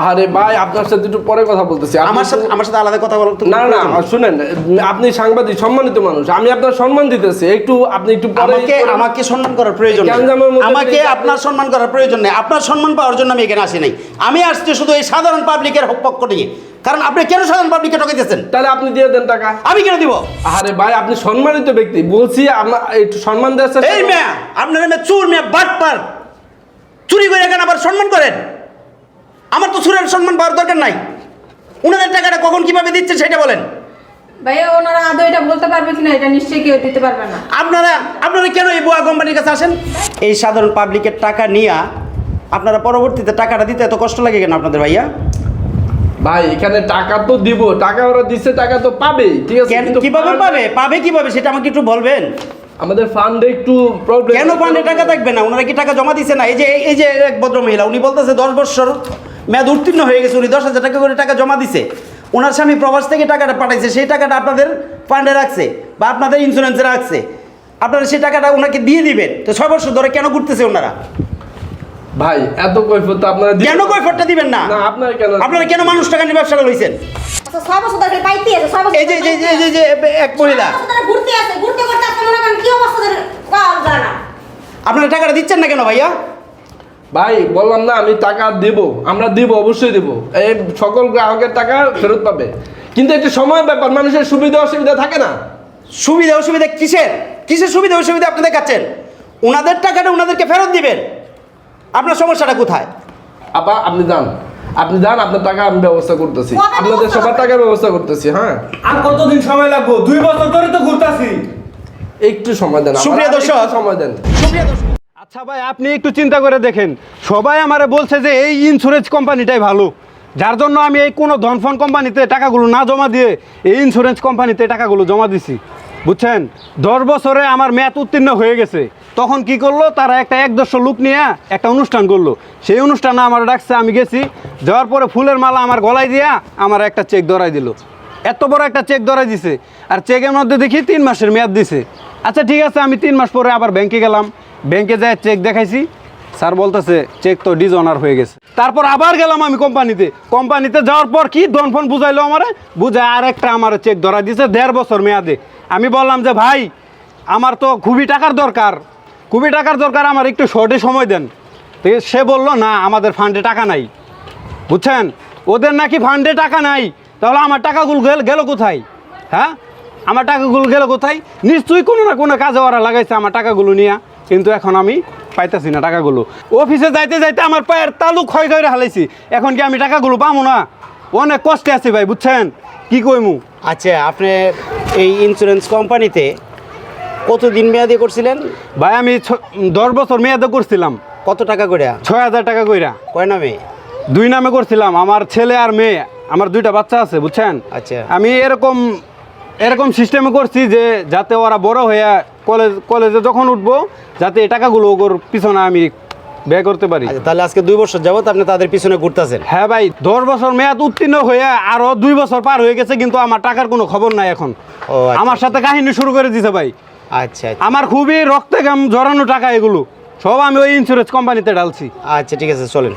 আরে ভাই আপনার সাথে একটু পরে কথা বলতেছি। আমার সাথে আমার সাথে আলাদা কথা বলো তো না না শুনেন আপনি সাংবাদিক সম্মানিত মানুষ আমি আপনার সম্মান দিতেছি একটু আপনি একটু আমাকে আমাকে সম্মান করার প্রয়োজন আমাকে আপনার সম্মান করার প্রয়োজন নেই। আপনার সম্মান পাওয়ার জন্য আমি এখানে আসি নাই। আমি আসছি শুধু এই সাধারণ পাবলিকের হক পক্ষ নিয়ে। কারণ আপনি কেন সাধারণ পাবলিককে ঠকাইতেছেন তাহলে আপনি দিয়ে দেন টাকা। আমি কেন দিব? আরে ভাই আপনি সম্মানিত ব্যক্তি। বলছি আমার একটু সম্মান দেওয়ার এই। মেয়া আপনার মেয়ে চুর মেয়ে বাটপার। চুরি করে কেন আবার সম্মান করেন? আমার তো সুরের সম্মান পাওয়ার দরকার নাই। উনাদের টাকাটা কখন কীভাবে দিচ্ছে সেটা বলেন। ভাইয়া ওনারা আদৌ এটা বলতে পারবে কিনা এটা নিশ্চয়ই কেউ দিতে পারবে না। আপনারা আপনারা কেন এই বোয়া কোম্পানির কাছে আসেন? এই সাধারণ পাবলিকের টাকা নিয়ে আপনারা পরবর্তীতে টাকাটা দিতে এত কষ্ট লাগে কেন আপনাদের ভাইয়া? ভাই এখানে টাকা তো দিব টাকা ওরা দিচ্ছে টাকা তো পাবেই ঠিক আছে কেন কিন্তু কীভাবে fund- পাবে? পাবে কীভাবে? সেটা আমাকে একটু বলবেন। আমাদের ফান্ডে একটু প্রবলেম কেন ফান্ডে টাকা থাকবে না? ওনারা কি টাকা জমা দিচ্ছে না? এই যে এই যে এক ভদ্র মহিলা উনি বলতেছে দশ বছর মেয়াদ উত্তীর্ণ হয়ে গেছে উনি দশ হাজার টাকা করে টাকা জমা দিছে। ওনার স্বামী প্রবাস থেকে টাকাটা পাঠাইছে সেই টাকাটা আপনাদের ফান্ডে রাখছে বা আপনাদের ইন্স্যুরেন্সে রাখছে। আপনারা সেই টাকাটা ওনাকে দিয়ে দিবেন। তো ছয় বছর ধরে কেন ঘুরতেছে ওনারা? ভাই এত কৈফত তো আপনারা কেন কৈফটটা দিবেন না? না আপনার কেন আপনারা কেন মানুষ টাকা নিয়ে ব্যবসা লইছেন আচ্ছা ছয় বছর ধরে পাইতে আছে ছয় বছর এই যে এই যে এই যে- এক মহিলা। ছয় বছর ধরে ঘুরতে আছে ঘুরতে করতে আজকে কি অবস্থা ধরে? কাল জানা আপনারা টাকাটা দিচ্ছেন না কেন ভাইয়া? ভাই বললাম না আমি টাকা দেব। আমরা দিব অবশ্যই দেব। এই সকল গ্রাহকের টাকা ফেরত পাবে। কিন্তু একটু সময় ব্যাপার মানুষের সুবিধা অসুবিধা থাকে না। সুবিধা অসুবিধা কিসের? কিসের সুবিধা অসুবিধা আপনি দেখাচ্ছেন ওনাদের টাকাটা ওনাদেরকে ফেরত দিবেন। আপনার সমস্যাটা কোথায়? আপা আপনি যান। আপনি যান আপনার টাকা আমি ব্যবস্থা করতেছি। আপনাদের সবার টাকার ব্যবস্থা করতেছি হ্যাঁ। আর কতদিন সময় লাগবো? দুই বছর ধরে তো ঘুরতাছি। একটু সময় দেন সুপ্রিয় একটু দর্শক। সময় দেন। সুপ্রিয় দর্শক। আচ্ছা ভাই, আপনি একটু চিন্তা করে দেখেন। সবাই আমারে বলছে যে এই ইন্স্যুরেন্স কোম্পানিটাই ভালো। যার জন্য আমি এই কোনো ধনফন কোম্পানিতে টাকাগুলো না জমা দিয়ে এই ইন্স্যুরেন্স কোম্পানিতে টাকাগুলো জমা দিছি। বুঝছেন? দশ বছরে আমার মেয়াদ উত্তীর্ণ হয়ে গেছে। তখন কি করল? তারা একটা এক দশ লোক নিয়ে একটা অনুষ্ঠান করল। সেই অনুষ্ঠানে আমার ডাকছে, আমি গেছি। যাওয়ার পরে ফুলের মালা আমার গলায় দিয়া আমার একটা চেক ধরাই দিল। এত বড় একটা চেক ধরাই দিছে। আর চেকের মধ্যে দেখি তিন মাসের মেয়াদ দিছে। আচ্ছা ঠিক আছে, আমি তিন মাস পরে আবার ব্যাংকে গেলাম। ব্যাংকে যায় চেক দেখাইছি। স্যার বলতেছে চেক তো ডিজনার হয়ে গেছে। তারপর আবার গেলাম আমি কোম্পানিতে। কোম্পানিতে যাওয়ার পর কি ডন ফোন বুঝাইলো আমারে? বুঝায় আর একটা আমার চেক ধরা দিছে, দেড় বছর মেয়াদে। আমি বললাম যে, ভাই, আমার তো খুবই টাকার দরকার। খুবই টাকার দরকার, আমার একটু শর্টে সময় দেন। তো সে বলল, না, আমাদের ফান্ডে টাকা নাই। বুঝছেন? ওদের নাকি ফান্ডে টাকা নাই। তাহলে আমার টাকাগুলো গেল গেল কোথায়? হ্যাঁ? আমার টাকাগুলো গেল কোথায়? নিশ্চয়ই কোনো না কোনো কাজে ওরা লাগাইছে আমার টাকাগুলো নিয়ে। কিন্তু এখন আমি পাইতেছি না টাকাগুলো। অফিসে যাইতে যাইতে আমার পায়ের তালু ক্ষয় করে হালাইছি। এখন কি আমি টাকাগুলো পাবো না? অনেক কষ্টে আছি ভাই বুঝছেন? কি কইমু? আচ্ছা আপনি এই ইন্স্যুরেন্স কোম্পানিতে কতদিন মেয়াদি করছিলেন? ভাই আমি ছ- দশ বছর মেয়াদে করছিলাম। কত টাকা করে ছয় হাজার টাকা কইরা। কয় নামে? দুই নামে করছিলাম আমার ছেলে আর মেয়ে। আমার দুইটা বাচ্চা আছে বুঝছেন? আচ্ছা। আমি এরকম এরকম সিস্টেমে করছি যে যাতে ওরা বড় হয়ে কলেজ কলেজে যখন উঠবো যাতে এই টাকাগুলো ওর পিছনে আমি ব্যয় করতে পারি। আচ্ছা তাহলে আজকে দুই বছর যাবত আপনি তাদের পিছনে ঘুরতেছেন? হ্যাঁ ভাই দশ বছর মেয়াদ উত্তীর্ণ হয়ে আরও দুই বছর পার হয়ে গেছে কিন্তু আমার টাকার কোনো খবর নাই এখন। ও, আচ্ছা। আমার সাথে কাহিনী শুরু করে দিছে ভাই। আচ্ছা আচ্ছা। আমার খুবই রক্তে গাম জড়ানো টাকা এগুলো। সব আমি ওই ইন্স্যুরেন্স কোম্পানিতে ডালছি আচ্ছা ঠিক আছে চলেন।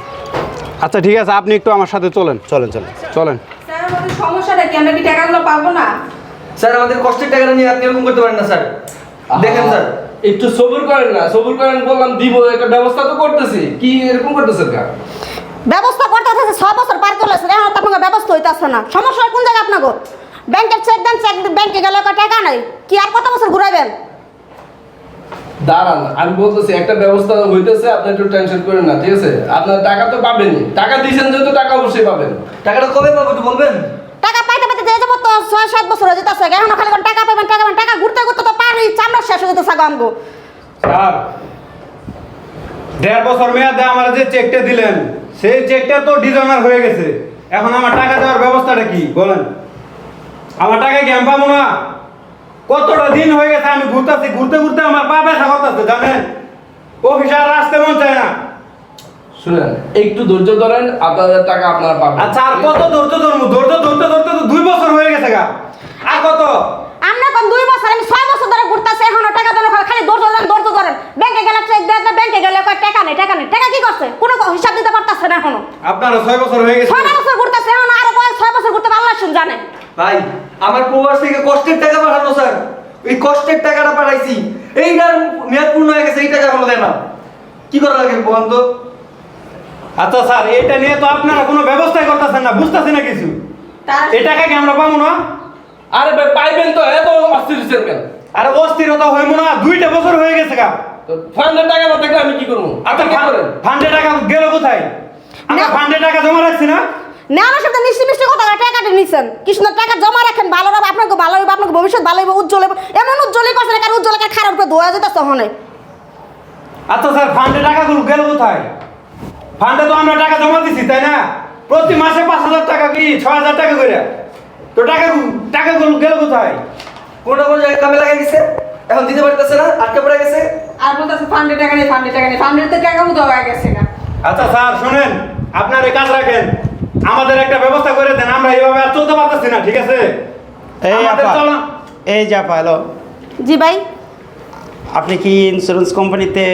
আচ্ছা ঠিক আছে আপনি একটু আমার সাথে চলেন। চলেন চলেন। চলেন। স্যার আমাদের সমস্যাটা কি? আমরা কি টাকাগুলো পাবো না? স্যার আমাদের কষ্টের টাকাটা নিয়ে আপনি এরকম করতে পারেন না স্যার। দেখেন স্যার। একটু সবুর করেন না সবুর করেন বললাম দিব একটা ব্যবস্থা তো করতেছি। কি এরকম করতেছেন কা ব্যবস্থা করতে আছে ছয় বছর পার করলে এখন তো আপনাকে ব্যবস্থা হইতেছে না। সমস্যা কোন জায়গায় আপনাকে ব্যাংকের চেক দেন চেক ব্যাংকে গেলে টাকা নাই? কি আর কত বছর ঘুরাবেন দাঁড়ান আমি বলতেছি একটা ব্যবস্থা হইতেছে আপনি একটু টেনশন করেন না ঠিক আছে? আপনার টাকা তো পাবেনই। টাকা দিয়েছেন যেহেতু টাকা অবশ্যই পাবেন। টাকাটা কবে পাবো একটু বলবেন টাকা পাইতে পাইতে যে যাব তো ছয়, সাত বছর হয়ে যেতেছে এখন খালি কোন টাকা পাইবেন টাকা পাবেন, টাকা ঘুরতে ঘুরতে তো পারি চামড়া শেষ হয়ে যেতেছে আমগো। স্যার, দেড় বছর মেয়াদে আমার যে চেকটা দিলেন, সেই চেকটা তো ডিজনার হয়ে গেছে। এখন আমার টাকা দেওয়ার ব্যবস্থাটা কি? বলেন। আমার টাকা কি আমি পাবো না? কতটা দিন হয়ে গেছে আমি ঘুরতেছি, ঘুরতে ঘুরতে আমার পা ব্যথা করতেছে, জানেন? অফিসে আর আসতে মন চায় না। শুনেন একটু ধৈর্য ধরেন আপনাদের টাকা আপনারা পাবেন। আচ্ছা আর কত ধৈর্য ধরবো? ধৈর্য ধরতে ধরতে তো দুই বছর হয়ে গেছে গা। আর কত? আমরা কোন দুই বছর আমি ছয় বছর ধরে ঘুরতেছি এখনও টাকা দেন খালি দৌড় ধরেন দৌড় ধরেন। ব্যাংকে গেলে চেক দেয় না ব্যাংকে গেলে কয় টাকা নেই টাকা নেই। টাকা কি করছে? কোনো হিসাব দিতে পারতাছে না এখনও। আপনারা ছয় বছর হয়ে গেছে। ছয় বছর ঘুরতেছে এখন আরও কয় ছয় বছর ঘুরতে আল্লাহ শুন জানে ভাই আমার প্রবাস থেকে কষ্টের টাকা পাঠানো স্যার। এই কষ্টের টাকাটা পাঠাইছি। এইটার মেয়াদ পূর্ণ হয়ে গেছে এই টাকা এখনও দেয় না। কি করা লাগে বন্ধ আচ্ছা স্যার এটা নিয়ে তো আপনারা কোনো ব্যবস্থাই করতেছেন না বুঝতেছেন না কিছু। তার এই টাকা কি আমরা পাবো না? আরে ভাই পাইবেন তো এত অস্থির কেন? আরে অস্থিরতা হইব না দুইটা বছর হয়ে গেছে গা। তো ফান্ডের টাকা না থাকলে আমি কি করব? আচ্ছা ফান্ডে টাকা গেল কোথায়? আমরা না। ফান্ডে টাকা জমা রাখছি না? নেওয়ার সাথে মিষ্টি মিষ্টি কথা টাকাটা নিছেন। কৃষ্ণ টাকা জমা রাখেন ভালো হবে আপনাকে ভালো হবে আপনাকে ভবিষ্যৎ ভালো হবে উজ্জ্বল হবে। এমন উজ্জ্বলই করছে না কারণ উজ্জ্বল খারাপ করে ধোয়া যেতেছে হনে। আচ্ছা স্যার ফান্ডে টাকাগুলো গেল কোথায়? ফান্ডে তো আমরা টাকা জমা দিছি তাই না? প্রতি মাসে পাঁচ হাজার টাকা কি ছয় হাজার টাকা করে? তো টাকা টাকাগুলো গেল কোথায়? কোনটা কোন জায়গায় কামে লাগা গেছে এখন দিতে পারতেছে না আটকে পড়ে গেছে। আর বলতেছে ফান্ডে টাকা নেই ফান্ডে টাকা নেই। ফান্ডের তো টাকা উদয় হয়ে গেছে না। আচ্ছা স্যার শুনেন আপনার এই কাজ রাখেন। আমাদের একটা ব্যবস্থা করে দেন আমরা এইভাবে আর চলতে পারতেছি না ঠিক আছে? এই আপা এই যে হ্যালো। জি ভাই। আপনি কি ইন্স্যুরেন্স কোম্পানিতে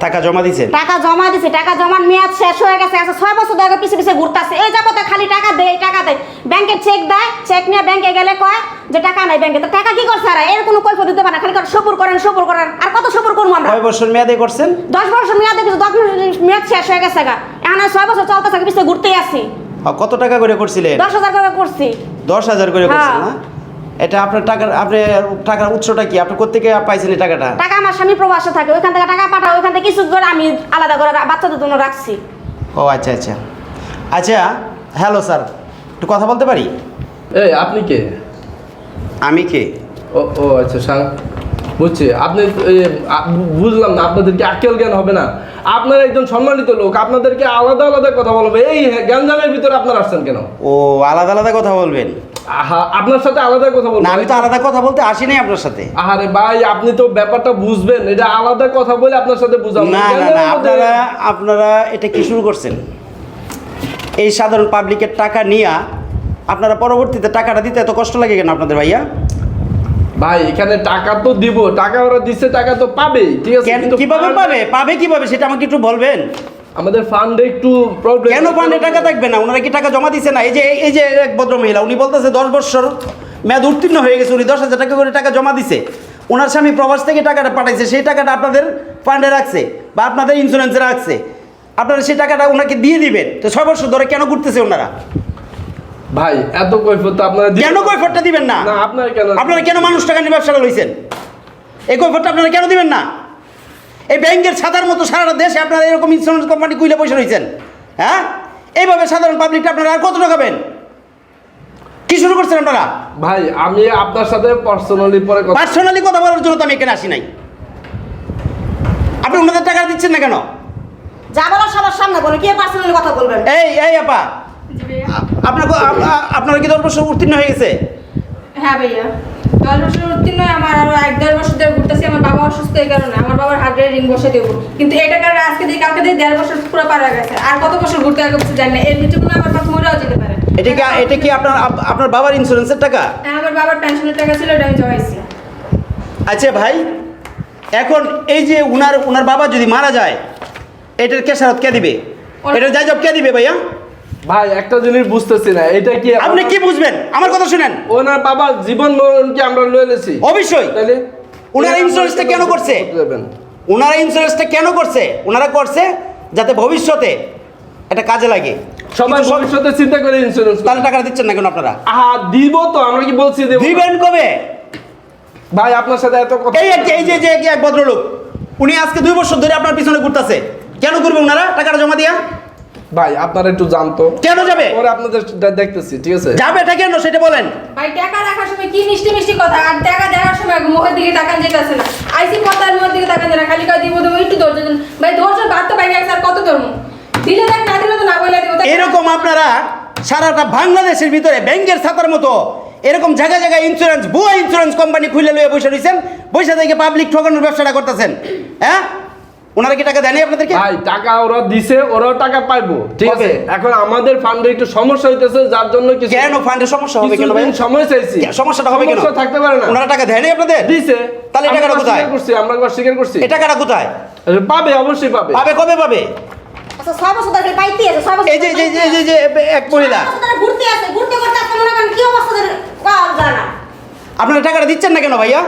টাকা জমা দিয়েছেন টাকা জমা দিছে টাকা জমার মেয়াদ শেষ হয়ে গেছে আচ্ছা ছয় বছর ধরে পিছে পিছে ঘুরতেছে। এই যাবতে খালি টাকা দেয় টাকা দেয়। ব্যাংকে চেক দেয় চেক নিয়ে ব্যাংকে গেলে কয় যে টাকা নাই ব্যাংকে। তো টাকা কি করছে আর এর কোনো কৈফত দিতে পারে না। খালি করে সবুর করেন সবুর করেন। আর কত সবুর করব আমরা? কয় বছর মেয়াদে করছেন? দশ বছর মেয়াদে দেখেছি দশ বছর মেয়াদ শেষ হয়ে গেছে গা। এখন ছয় বছর চলতেছে পিছিয়ে ঘুরতেই আসি। আ, কত টাকা করে করছিলেন? দশ হাজার করে করছি। দশ হাজার করে করছেন হ্যাঁ। না? এটা আপনার টাকার আপনার টাকার উৎসটা কি? আপনি কোথেকে পাইছেন এই টাকাটা? টাকা আমার স্বামী প্রবাসে থাকে ওইখান থেকে টাকা পাঠাও ওইখান থেকে কিছু করে আমি আলাদা করে বাচ্চাদের জন্য রাখছি। ও আচ্ছা আচ্ছা। আচ্ছা হ্যালো স্যার একটু কথা বলতে পারি? এই আপনি কে? আমি কে? ও ও আচ্ছা স্যার বুঝছি। আপনি বুঝলাম না আপনাদেরকে আকেল জ্ঞান হবে না? আপনার একজন সম্মানিত লোক আপনাদেরকে আলাদা আলাদা কথা বলবে। এই গ্যাঞ্জামের ভিতরে আপনারা আসছেন কেন? ও আলাদা আলাদা কথা বলবেন? আপনার সাথে আলাদা কথা বলব না আমি তো আলাদা কথা বলতে আসিনি আপনার সাথে। আরে ভাই আপনি তো ব্যাপারটা বুঝবেন এটা আলাদা কথা বলে আপনার সাথে বুঝাবো না। না না আপনারা আপনারা এটা কি শুরু করছেন? এই সাধারণ পাবলিকের টাকা নিয়ে আপনারা পরবর্তীতে টাকাটা দিতে এত কষ্ট লাগে কেন আপনাদের ভাইয়া? ভাই এখানে টাকা তো দিব টাকা ওরা দিচ্ছে টাকা তো পাবেই ঠিক আছে? কীভাবে পাবে? পাবে কীভাবে? সেটা আমাকে একটু বলবেন? আমাদের ফান্ডে একটু প্রবলেম কেন ফান্ডে টাকা থাকবে না? ওনারা কি টাকা জমা দিচ্ছে না? এই যে এই যে এক ভদ্র মহিলা উনি বলতেছে দশ বছর মেয়াদ উত্তীর্ণ হয়ে গেছে উনি দশ হাজার টাকা করে টাকা জমা দিছে। ওনার স্বামী প্রবাস থেকে টাকাটা পাঠাইছে সেই টাকাটা আপনাদের ফান্ডে রাখছে বা আপনাদের ইন্স্যুরেন্সে রাখছে। আপনারা সেই টাকাটা ওনাকে দিয়ে দিবেন। তো ছয় বছর ধরে কেন ঘুরতেছে ওনারা? ভাই এত কৈফত তো আপনারা কেন কৈফটটা দিবেন না? না আপনারা কেন আপনারা কেন মানুষ টাকা নিয়ে ব্যবসাটা লইছেন এই কৈফটটা আপনারা কেন দিবেন না? এই ব্যাংকের ছাতার মতো সারা দেশে আপনারা এরকম ইন্স্যুরেন্স কোম্পানি কুইলে পয়সা রয়েছেন হ্যাঁ? এইভাবে সাধারণ পাবলিকটা আপনারা আর কত টাকাবেন কি শুরু করছেন আপনারা? ভাই আমি আপনার সাথে পার্সোনালি পরে কথা পার্সোনালি কথা বলার জন্য তো আমি এখানে আসি নাই। আপনি ওনাদের টাকা দিচ্ছেন না কেন? যা বলার সবার সামনে বলে কি পার্সোনালি কথা বলবেন? এই এই আপা। আপনার কো- আপনারা কি দশ বছর উত্তীর্ণ হয়ে গেছে? হ্যাঁ ভাইয়া। দশ বছর উত্তীর্ণ আমার আরও এক দেড় বছর ধরে ঘুরতেছি আমার বাবা অসুস্থ এই কারণে। আমার বাবার হার্টের রিং বসে দেবো। কিন্তু এটা কারণে আজকে দিয়ে কালকে দিয়ে দেড় বছর পুরো পার গেছে। আর কত বছর ঘুরতে কিছু জানি না। এর ভিতরে কোনো আমার মরেও যেতে পারে। এটা কি এটা কি আপনার আপনার বাবার ইন্স্যুরেন্সের টাকা? হ্যাঁ, আমার বাবার পেনশনের টাকা ছিল আমি জমাইছি। আচ্ছা ভাই এখন এই যে উনার উনার বাবা যদি মারা যায় এটার কেসারত কে দিবে? এটার যাই কে দিবে ভাইয়া? ভাই একটা জিনিস বুঝতেছি না এটা কি আপনি কি বুঝবেন? আমার কথা শুনেন। ওনার বাবার জীবন মরণ কি আমরা লয়ে লেছি অবশ্যই। তাহলে ওনারা ইন্স্যুরেন্সটা কেন করছে? ওনারা ইন্স্যুরেন্সটা কেন করছে? ওনারা করছে যাতে ভবিষ্যতে এটা কাজে লাগে। সবাই ভবিষ্যতে চিন্তা করে ইন্স্যুরেন্স তাহলে টাকা দিচ্ছেন না কেন আপনারা? আহা দিব তো আমরা কি বলছি দেব? দিবেন কবে? ভাই আপনার সাথে এত কথা এই এই যে যে যে এক ভদ্রলোক উনি আজকে দুই বছর ধরে আপনার পিছনে ঘুরতেছে। কেন করবে ওনারা? টাকাটা জমা দিয়া। ভাই আপনারা একটু জানতো। কেন যাবে? পরে আপনাদের দেখতেছি ঠিক আছে? যাবে এটা কেন? সেটা বলেন। ভাই টাকা রাখার সময় কি মিষ্টি মিষ্টি কথা? আর টাকা দেওয়ার সময় মুখের দিকে তাকান যেতেছে না। আইসি কথার মুখের দিকে তাকান না। খালি কয় দিব দেবো একটু ধৈর্য ভাই ধৈর্য বাদ তো বাইরে আর কত ধরবো? দিলে দেখ না দিলে তো না বলে দেবো। এরকম আপনারা সারাটা বাংলাদেশের ভিতরে ব্যাংকের ছাতার মতো এরকম জায়গায় জায়গায় ইন্স্যুরেন্স ভুয়া ইন্স্যুরেন্স কোম্পানি খুলে লয়ে বসে রয়েছেন বসে থেকে পাবলিক ঠকানোর ব্যবসাটা করতেছেন। হ্যাঁ? ওনারা কি টাকা দেয়নি আপনাদেরকে? ভাই টাকা ওরা দিছে ওরাও টাকা পাইবো ঠিক আছে? এখন আমাদের ফান্ডে একটু সমস্যা হইতেছে যার জন্য কিছু কেন ফান্ডের সমস্যা হবে কেন ভাই? সময় চাইছি। সমস্যাটা হবে কেন? সমস্যা থাকতে পারে না। ওনারা টাকা দেয়নি আপনাদের? দিছে। তাহলে এই টাকাটা কোথায়? করছি আমরা একবার স্বীকার করছি। এই টাকাটা কোথায়? পাবে অবশ্যই পাবে। পাবে কবে পাবে? আচ্ছা ছয় বছর ধরে পাইতে আছে ছয় বছর এই যে যে যে- যে- যে এক মহিলা। ছয় বছর ধরে ঘুরতে আছে ঘুরতে করতে আজকে মনে করেন কি অবস্থা ধরে পাওয়া যায় আপনারা টাকাটা দিচ্ছেন না কেন ভাইয়া?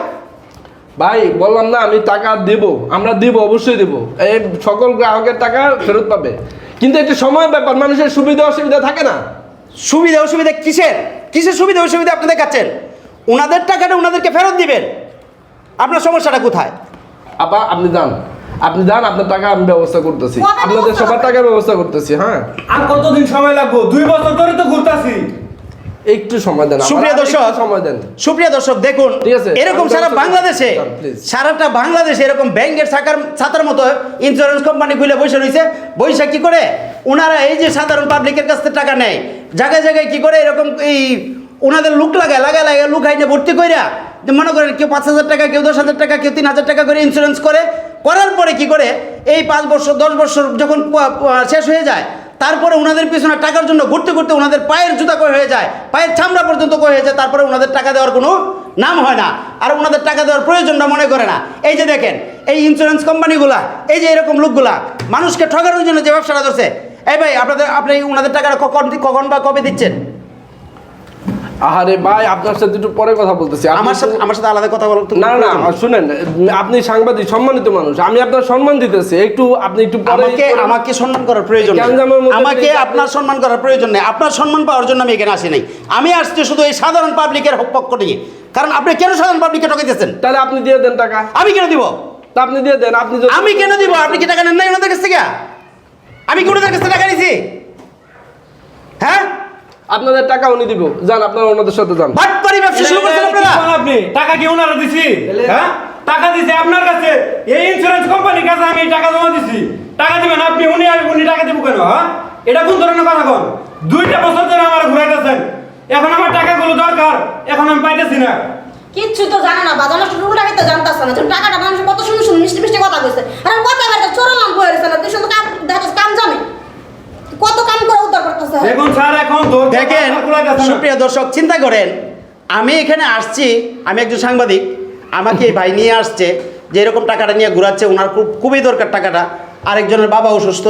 ভাই বললাম না আমি টাকা দেব। আমরা দেব অবশ্যই দেব। এই সকল গ্রাহকের টাকা ফেরত পাবে। কিন্তু একটা সময় ব্যাপার মানুষের সুবিধা অসুবিধা থাকে না। সুবিধা অসুবিধা কিসের? কিসের সুবিধা অসুবিধা আপনি দেখাচ্ছেন ওনাদের টাকাটা ওনাদেরকে ফেরত দিবেন। আপনার সমস্যাটা কোথায়? আবার আপনি যান। আপনি যান আপনার টাকা আমি ব্যবস্থা করতেছি। আপনাদের সবার? টাকার ব্যবস্থা করতেছি হ্যাঁ। আর কতদিন সময় লাগবো? দুই বছর ধরে তো ঘুরতাছি। একটু সময় দেন সুপ্রিয় দর্শক সময় দেন। সুপ্রিয় দর্শক দেখুন ঠিক আছে। এরকম সারা বাংলাদেশে সারাটা বাংলাদেশে এরকম ব্যাংকের ছাতার ছাতার মতো ইন্স্যুরেন্স কোম্পানি খুলে বসে রয়েছে। বৈশাখ কি করে? ওনারা এই যে সাধারণ পাবলিকের কাছ থেকে টাকা নেয়। জায়গায় জায়গায় কি করে এরকম এই ওনাদের লুক লাগায় লাগায় লাগায় লুক আইনে ভর্তি কইরা মনে করেন কেউ পাঁচ হাজার টাকা কেউ দশ হাজার টাকা কেউ তিন হাজার টাকা করে ইন্স্যুরেন্স করে। করার পরে কি করে? এই পাঁচ বছর দশ বছর যখন শেষ হয়ে যায় তারপরে ওনাদের পিছনে টাকার জন্য ঘুরতে ঘুরতে ওনাদের পায়ের জুতা কয়ে হয়ে যায়, পায়ের ছামড়া পর্যন্ত কয়ে হয়ে যায়, তারপরে ওনাদের টাকা দেওয়ার কোনো নাম হয় না। আর ওনাদের টাকা দেওয়ার প্রয়োজনটা মনে করে না। এই যে দেখেন, এই ইন্স্যুরেন্স কোম্পানিগুলা এই যে এরকম লোকগুলা, মানুষকে ঠকানোর জন্য যে ব্যবসাটা ধরছে এই ভাই, আপনাদের আপনি ওনাদের টাকাটা কখন কখন বা কবে দিচ্ছেন? আরে ভাই আপনার সাথে একটু পরে কথা বলতেছি। আমার সাথে আমার সাথে আলাদা কথা বলো তো না না শুনেন আপনি সাংবাদিক সম্মানিত মানুষ আমি আপনার সম্মান দিতেছি একটু আপনি একটু আমাকে আমাকে সম্মান করার প্রয়োজন আমাকে আপনার সম্মান করার প্রয়োজন নেই। আপনার সম্মান পাওয়ার জন্য আমি এখানে আসি নাই। আমি আসছি শুধু এই সাধারণ পাবলিকের হক পক্ষ নিয়ে। কারণ আপনি কেন সাধারণ পাবলিককে ঠকাইতেছেন তাহলে আপনি দিয়ে দেন টাকা। আমি কেন দিব? তা আপনি দিয়ে দেন আপনি আমি কেন দিব? আপনি কি টাকা নেন নাই ওনাদের কাছ থেকে? আমি কি ওনাদের কাছ থেকে টাকা নিছি হ্যাঁ? আপনাদের টাকা উনি দিব। যান আপনারা ওনাদের সাথে যান। বাটপারি ব্যবসা শুরু করছেন আপনারা? আপনি? টাকা কি ওনারা দিছি? হ্যাঁ? টাকা দিছে আপনার কাছে? এই ইন্স্যুরেন্স কোম্পানির কাছে আমি টাকা জমা দিছি। টাকা দিবেন আপনি উনি আর উনি টাকা দিব কেন হ্যাঁ? এটা কোন ধরনের কথা কোন? দুইটা বছর ধরে আমার ঘুরাইতেছেন। এখন আমার টাকাগুলো দরকার। এখন আমি পাইতেছি না। কিচ্ছু তো জানে না বাজানো শুরু টাকা তো জানতাছে না। যে টাকাটা মানুষ কত সুন্দর সুন্দর মিষ্টি মিষ্টি কথা কইছে। আর কথা বাইরে চোরা নাম বয়ে রয়েছে না তুই শুধু কাম দেখা যাচ্ছে কাম জানে। কত কাম করে উদ্ধার করতেছে? এখন স্যার এখন দেখেন সুপ্রিয় দর্শক চিন্তা করেন আমি এখানে আসছি আমি একজন সাংবাদিক আমাকে এই ভাই নিয়ে আসছে যে এরকম টাকাটা নিয়ে ঘুরাচ্ছে ওনার খুব খুবই দরকার টাকাটা। আরেকজনের বাবা অসুস্থ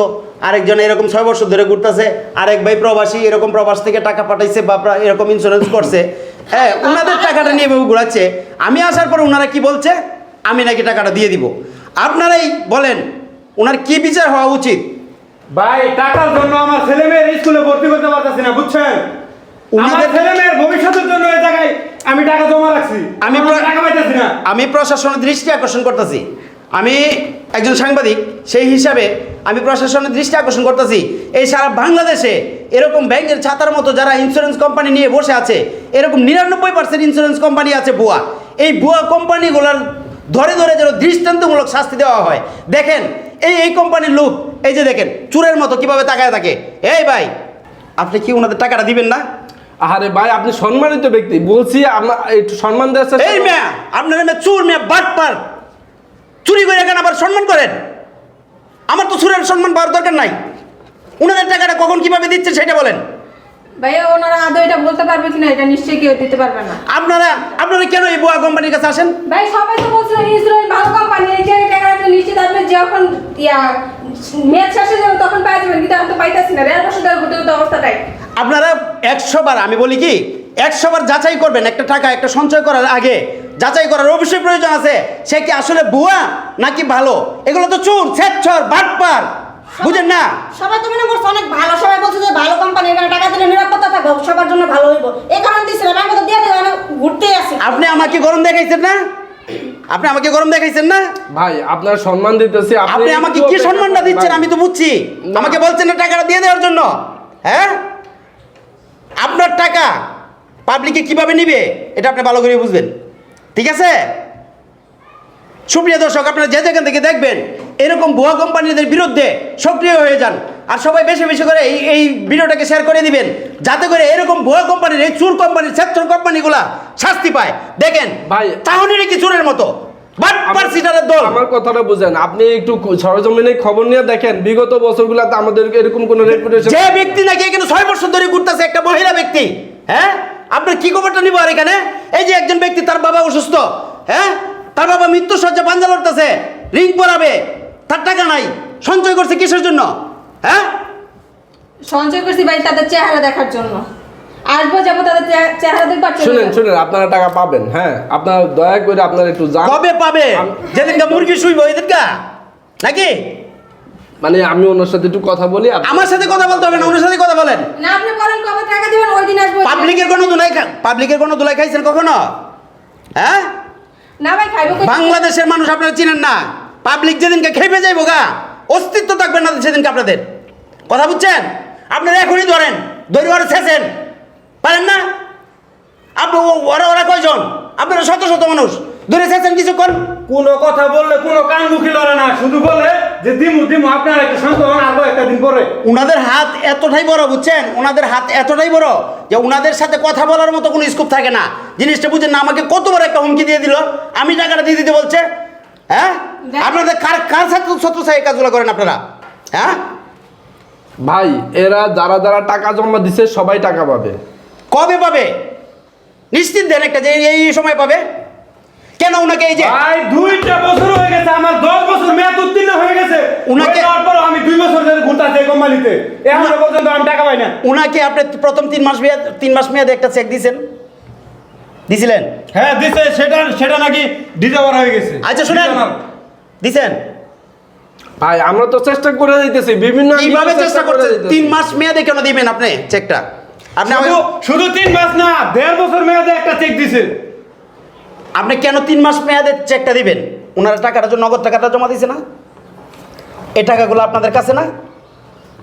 আরেকজন এরকম ছয় বছর ধরে ঘুরতেছে আরেক ভাই প্রবাসী এরকম প্রবাস থেকে টাকা পাঠাইছে বা এরকম ইন্স্যুরেন্স করছে। হ্যাঁ ওনাদের টাকাটা নিয়ে এভাবে ঘুরাচ্ছে। আমি আসার পর ওনারা কি বলছে? আমি নাকি টাকাটা দিয়ে দিব। আপনারাই বলেন ওনার কি বিচার হওয়া উচিত? ভাই টাকার জন্য আমার ছেলে মেয়ের স্কুলে ভর্তি করতে পারতেছি না বুঝছেন? আমার ছেলে মেয়ের ভবিষ্যতের জন্য এই জায়গায় আমি টাকা জমা রাখছি। আমি আমি টাকা পাইতেছি না। আমি প্রশাসনের দৃষ্টি আকর্ষণ করতেছি। আমি একজন সাংবাদিক সেই হিসাবে আমি প্রশাসনের দৃষ্টি আকর্ষণ করতেছি। এই সারা বাংলাদেশে এরকম ব্যাংকের ছাতার মতো যারা ইন্স্যুরেন্স কোম্পানি নিয়ে বসে আছে এরকম নিরানব্বই পার্সেন্ট ইন্স্যুরেন্স কোম্পানি আছে বুয়া। এই বুয়া কোম্পানিগুলোর ধরে ধরে যেন দৃষ্টান্তমূলক শাস্তি দেওয়া হয়। দেখেন এই এই কোম্পানির লোক এই যে দেখেন চুরের মতো কীভাবে তাকায় থাকে? এই ভাই আপনি কি ওনাদের টাকাটা দিবেন না? আরে ভাই আপনি সম্মানিত ব্যক্তি। বলছি আমার একটু সম্মান দেওয়ার চেষ্টা এই। মেয়া আপনার মেয়ে চুর মেয়া বাটপার চুরি করে কেন আবার সম্মান করেন? আমার তো চুরের সম্মান পাওয়ার দরকার নাই। ওনাদের টাকাটা কখন কীভাবে দিচ্ছে সেটা বলেন। ভাইয়া ওনারা আদৌ এটা বলতে পারবে কিনা এটা নিশ্চয়ই কেউ দিতে পারবে না। আপনারা আপনারা কেন এই বুয়া কোম্পানির কাছে আসেন? ভাই সবাই তো বলছিল ইন্স্যুরেন্স ভালো কোম্পানি এই যে টাকা নিশ্চিত আপনি যখন ইয়া মেয়াদ শেষ যাবে তখন পাই যাবেন কিন্তু এখন তো পাইতেছি না। বছর ধরে ঘুরতে ঘুরতে অবস্থাটাই আপনারা একশো বার আমি বলি কি একশো বার যাচাই করবেন একটা টাকা একটা সঞ্চয় করার আগে। যাচাই করার অবশ্যই প্রয়োজন আছে। সে কি আসলে বুয়া নাকি ভালো? এগুলো তো চুর ছেচ্ছর বাটপার। বুঝেন না? সবাই তো মনে করছে অনেক ভালো। সবাই বলছে যে ভালো কোম্পানি এখানে টাকা দিলে নিরাপত্তা থাকবে সবার জন্য ভালো হইব। এই কারণে দিছিল ব্যাংকে তো দিয়ে দেবে ঘুরতে আসি আপনি আমাকে গরম দেখাইছেন না? আপনি আমাকে গরম দেখাইছেন না? ভাই আপনার সম্মান দিতেছি আপনি আমাকে কি সম্মানটা দিচ্ছেন? আমি তো বুঝছি। আমাকে বলছেন না টাকাটা দিয়ে দেওয়ার জন্য। হ্যাঁ? আপনার টাকা পাবলিকে কীভাবে নিবে এটা আপনি ভালো করে বুঝবেন। ঠিক আছে? সুপ্রিয় দর্শক আপনারা যে যেখান থেকে দেখবেন এরকম ভুয়া কোম্পানিদের বিরুদ্ধে সক্রিয় হয়ে যান। আর সবাই বেশি বেশি করে এই এই ভিডিওটাকে শেয়ার করে দিবেন যাতে করে এরকম ভুয়া কোম্পানির এই চুর কোম্পানির সেক্টর কোম্পানিগুলা শাস্তি পায়। দেখেন ভাই। তাহলে কি চুরের মতো। আমার কথাটা বুঝেন আপনি একটু সরজমিনে খবর নিয়ে দেখেন বিগত বছরগুলোতে আমাদের এরকম কোনো রেপুটেশন যে ব্যক্তি নাকি এখানে ছয় বছর ধরে ঘুরতেছে একটা মহিলা ব্যক্তি হ্যাঁ? আপনার কি খবরটা নিব আর এখানে? এই যে একজন ব্যক্তি তার বাবা অসুস্থ হ্যাঁ? তার বাবা মৃত্যু সজ্জা পাঞ্জা লড়তেছে রিং পরাবে। তার টাকা নাই। সঞ্চয় করছে কিসের জন্য? হ্যাঁ? সঞ্চয় করছি ভাই তাদের চেহারা দেখার জন্য। আসব যাব তাদের চে- চেহারা দেখবার চলে শুনেন শুনেন আপনারা টাকা পাবেন হ্যাঁ? আপনারা দয়া করে আপনারা একটু যান। কবে পাবে? যেদিনকা মুরগি শুইব ওই দিনকা নাকি? মানে আমি ওনার সাথে একটু কথা বলি আমার সাথে কথা বলতে হবে না ওনার সাথে কথা বলেন। না আপনি বলেন কবে টাকা দিবেন ওই দিন আসব। পাবলিকের কোনো দুলাই পাবলিকের কোনো দুলাই খাইছেন কখনো? হ্যাঁ? না ভাই খাইবো বাংলাদেশের মানুষ আপনারা চিনেন না। পাবলিক যেদিনকে খেপে যাইবো গা অস্তিত্ব থাকবে না সেদিনকে আপনাদের। কথা বুঝছেন? আপনারা এখনই ধরেন ধরে ওরা ছেছেন পারেন না? আপনি ওরা ওরা কয়জন? আপনারা শত শত মানুষ। ধরে ছেছেন কিছুক্ষণ। কোনো কথা বললে কোনো কান মুখি লড়ে না শুধু বলে যে দিমু দিমু আপনার একটা শান্ত হন আরও একটা দিন পরে। ওনাদের হাত এতটাই বড় বুঝছেন? ওনাদের হাত এতটাই বড় যে ওনাদের সাথে কথা বলার মতো কোনো স্কোপ থাকে না। জিনিসটা বুঝেন না আমাকে কত বড় একটা হুমকি দিয়ে দিল। আমি টাকাটা দিয়ে দিতে বলছে হ্যাঁ? আপনাদের কার কার ছাত্র এই কাজগুলো করেন আপনারা? হ্যাঁ? ভাই এরা যারা যারা টাকা জমা দিছে সবাই টাকা পাবে। কবে পাবে? নিশ্চিত দেন একটা যে এই- এই সময় পাবে। কেন ওনাকে এই যে ভাই দুইটা বছর হয়ে গেছে আমার দশ বছর মেয়াদ উত্তীর্ণ হয়ে গেছে। উনাকে- তারপর আমি দুই বছর ধরে ঘুরতেছি এই কোম্পানিতে এখনও পর্যন্ত আমি টাকা পাই না। ওনাকে আপনি প্রথম তিন মাস মেয়াদ তিন মাস মেয়াদে একটা চেক দিয়েছেন। দিছিলেন? হ্যাঁ দিছে সেটা সেটা নাকি ডিজাবার হয়ে গেছে। আচ্ছা শুনেন। না। দিছেন? ভাই আমরা তো চেষ্টা করে দিতেছি বিভিন্ন এইভাবে চেষ্টা করে করছেন? তিন মাস মেয়াদে কেন দিবেন আপনি চেকটা আপনি শুধু শুধু তিন মাস না দেড় বছর মেয়াদে একটা চেক দিছে। আপনি কেন তিন মাস মেয়াদের চেকটা দিবেন? ওনারা টাকাটা জন্য নগদ টাকাটা জমা দিছে না? এই টাকাগুলো আপনাদের কাছে না?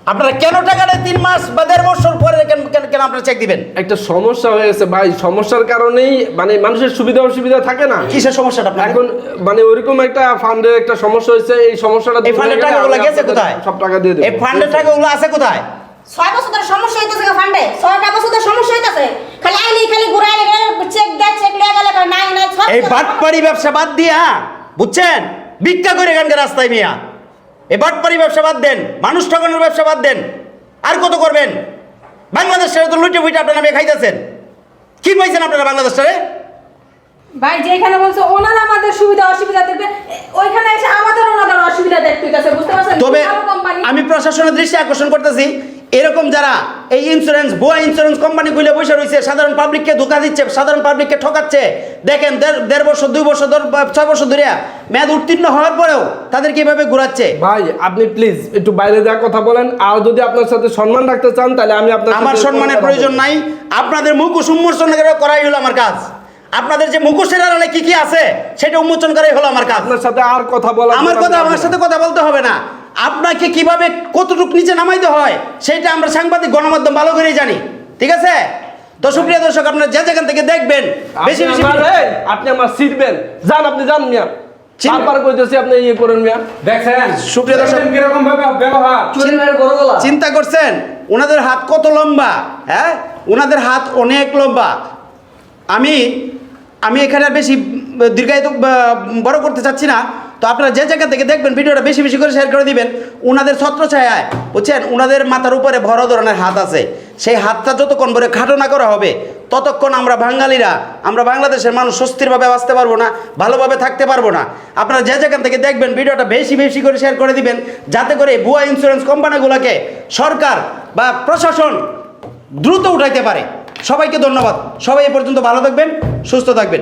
আপনারা কেন টাকাটা তিন মাস বা দেড় বছর পরে কেন কেন কেন আপনারা চেক দিবেন? একটা সমস্যা হয়ে গেছে ভাই সমস্যার কারণেই মানে মানুষের সুবিধা অসুবিধা থাকে না। কিসের সমস্যাটা আপনার এখন মানে ওইরকম একটা ফান্ডের একটা সমস্যা হয়েছে এই সমস্যাটা এই ফান্ডের গেলে টাকাগুলো গেছে কোথায়? সব টাকা দিয়ে দেবো। এই ফান্ডের টাকাগুলো আছে কোথায়? ছয় বছর ধরে সমস্যা হইতেছে ফান্ডে। ছয়টা বছর ধরে সমস্যা হইতেছে। খালি আইলি খালি ঘুরাই চেক দেয় চেক লিয়ে গেলে নাই নাই এই বাটপাড়ি ব্যবসা বাদ দিয়ে হ্যাঁ বুঝছেন? ভিক্ষা করে এখানকার রাস্তায় মিয়া? এই পরি ব্যবসা বাদ দেন মানুষ ঠকানোর ব্যবসা বাদ দেন। আর কত করবেন? বাংলাদেশের তো লুটে ফুটে আপনারা নামে খাইতেছেন। কি পাইছেন আপনারা বাংলাদেশ ভাই যেখানে বলছো ওনারা আমাদের সুবিধা অসুবিধা দেখবে ওইখানে এসে আমাদের ওনাদের অসুবিধা দেখতে বুঝতে পারছেন? তবে আমি প্রশাসনের দৃষ্টি আকর্ষণ করতেছি এরকম যারা এই ইন্স্যুরেন্স ভুয়া ইন্স্যুরেন্স কোম্পানি খুলে বসে রয়েছে সাধারণ পাবলিককে ধোকা দিচ্ছে সাধারণ পাবলিককে ঠকাচ্ছে দেখেন দেড় বছর দুই বছর ছয় বছর ধরে মেয়াদ উত্তীর্ণ হওয়ার পরেও তাদেরকে এভাবে ঘুরাচ্ছে? ভাই আপনি প্লিজ একটু বাইরে যাওয়ার কথা বলেন আর যদি আপনার সাথে সম্মান রাখতে চান তাহলে আমি আপনার আমার সম্মানের প্রয়োজন নাই আপনাদের মুখোশ উন্মোচন করাই হলো আমার কাজ। আপনাদের যে মুখোশের আড়ালে কি কি আছে সেটা উন্মোচন করাই হলো আমার কাজ। আপনার সাথে আর কথা বলা আমার কথা আমার সাথে কথা বলতে হবে না। আপনাকে কীভাবে কতটুকু নিচে নামাইতে হয় সেটা আমরা সাংবাদিক গণমাধ্যম ভালো করেই জানি। ঠিক আছে? তো সুপ্রিয় দর্শক আপনারা যে যেখান থেকে দেখবেন বেশি বেশি আপনি আমার সিটবেন যান আপনি যান মিয়া। চিনবেন। বারবার কইতেছি আপনি ইয়ে করেন মিয়া। দেখছেন? সুপ্রিয় দর্শক- কীরকম ভাবে চিন্তা করছেন ওনাদের হাত কত লম্বা? হ্যাঁ? ওনাদের হাত অনেক লম্বা। আমি আমি এখানে আর বেশি দীর্ঘায়িত বড় করতে চাচ্ছি না। তো আপনারা যে জায়গা থেকে দেখবেন, ভিডিওটা বেশি বেশি করে শেয়ার করে দিবেন ওনাদের ছত্র ছত্রছায়ায়, বুঝছেন? ওনাদের মাথার উপরে বড় ধরনের হাত আছে। সেই হাতটা যতক্ষণ ভরে খাটো না করা হবে, ততক্ষণ আমরা বাঙালিরা, আমরা বাংলাদেশের মানুষ স্বস্তিরভাবে বাঁচতে পারব না, ভালোভাবে থাকতে পারব না। আপনারা যে জায়গা থেকে দেখবেন, ভিডিওটা বেশি বেশি করে শেয়ার করে দিবেন, যাতে করে ভুয়া ইন্স্যুরেন্স কোম্পানিগুলোকে সরকার বা প্রশাসন দ্রুত উঠাইতে পারে। সবাইকে ধন্যবাদ। সবাই এ পর্যন্ত ভালো থাকবেন, সুস্থ থাকবেন।